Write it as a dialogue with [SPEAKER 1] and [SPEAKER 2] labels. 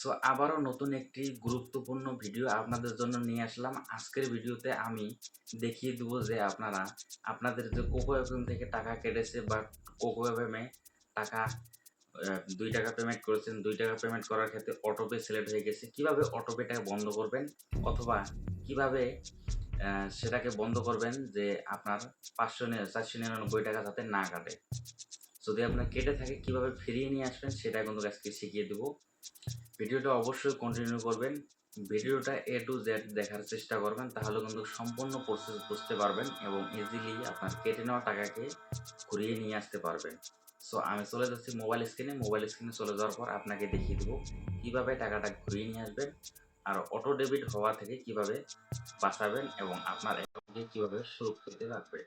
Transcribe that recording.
[SPEAKER 1] So আবারও নতুন একটি গুরুত্বপূর্ণ ভিডিও আপনাদের জন্য নিয়ে আসলাম। আজকের ভিডিওতে আমি দেখিয়ে দেবো যে আপনারা, আপনাদের যে কোকো এফএম থেকে টাকা কেটেছে বা কোকো এফএমে টাকা দুই টাকা পেমেন্ট করেছেন, দুই টাকা পেমেন্ট করার ক্ষেত্রে অটোপে সিলেক্ট হয়ে গেছে। কীভাবে অটোপেটাকে বন্ধ করবেন অথবা কীভাবে সেটাকে বন্ধ করবেন যে আপনার পাঁচশো চারশো নিরানব্বই টাকা যাতে না কাটে। যদি আপনার কেটে থাকে, কীভাবে ফিরিয়ে নিয়ে আসবেন, সেটা কিন্তু আজকে শিখিয়ে দেবো। ভিডিওটা অবশ্যই কন্টিনিউ করবেন। ভিডিওটা এ টু জেড দেখার চেষ্টা করবেন, তাহলে কিন্তু সম্পূর্ণ প্রসেস বুঝতে পারবেন এবং ইজিলি আপনার কেটে নেওয়া টাকাকে ঘুরিয়ে নিয়ে আসতে পারবেন। সো আমি চলে যাচ্ছি মোবাইল স্ক্রিনে মোবাইল স্ক্রিনে চলে যাওয়ার পর আপনাকে দেখিয়ে দেবো কীভাবে টাকাটা ঘুরিয়ে নিয়ে আসবেন আর অটো ডেবিট হওয়া থেকে কীভাবে বাঁচাবেন এবং আপনার অ্যাকাউন্টকে কীভাবে সুরক্ষিত রাখবেন।